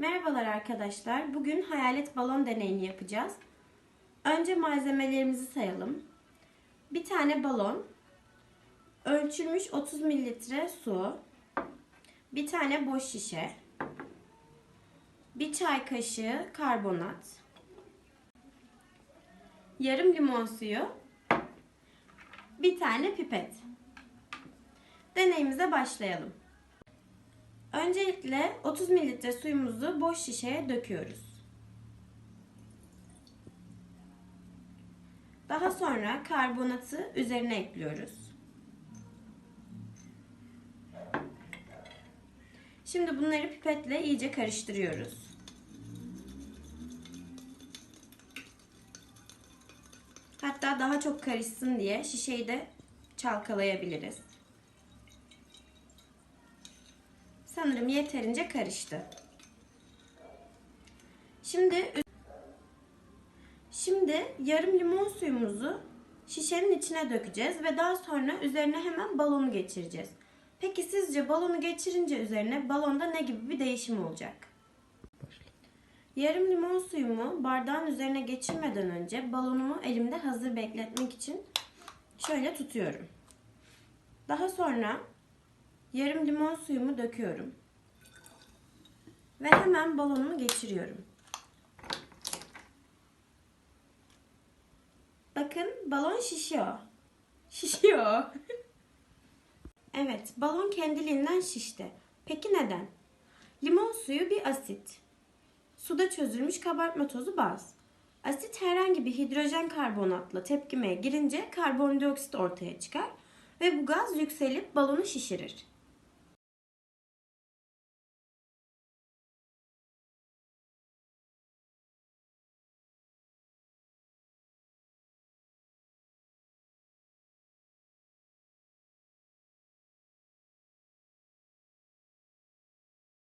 Merhabalar arkadaşlar. Bugün hayalet balon deneyini yapacağız. Önce malzemelerimizi sayalım. Bir tane balon, ölçülmüş 30 mililitre su, bir tane boş şişe, bir çay kaşığı karbonat, yarım limon suyu, bir tane pipet. Deneyimize başlayalım. Öncelikle 30 mililitre suyumuzu boş şişeye döküyoruz. Daha sonra karbonatı üzerine ekliyoruz. Şimdi bunları pipetle iyice karıştırıyoruz. Hatta daha çok karışsın diye şişeyi de çalkalayabiliriz. Sanırım yeterince karıştı. Şimdi Şimdi yarım limon suyumuzu şişenin içine dökeceğiz ve daha sonra üzerine hemen balonu geçireceğiz. Peki sizce balonu geçirince üzerine balonda ne gibi bir değişim olacak? Yarım limon suyumu bardağın üzerine geçirmeden önce balonumu elimde hazır bekletmek için şöyle tutuyorum. Daha sonra yarım limon suyumu döküyorum. Ve hemen balonumu geçiriyorum. Bakın balon şişiyor. Şişiyor. evet, balon kendiliğinden şişti. Peki neden? Limon suyu bir asit. Suda çözülmüş kabartma tozu baz. Asit herhangi bir hidrojen karbonatla tepkimeye girince karbondioksit ortaya çıkar ve bu gaz yükselip balonu şişirir.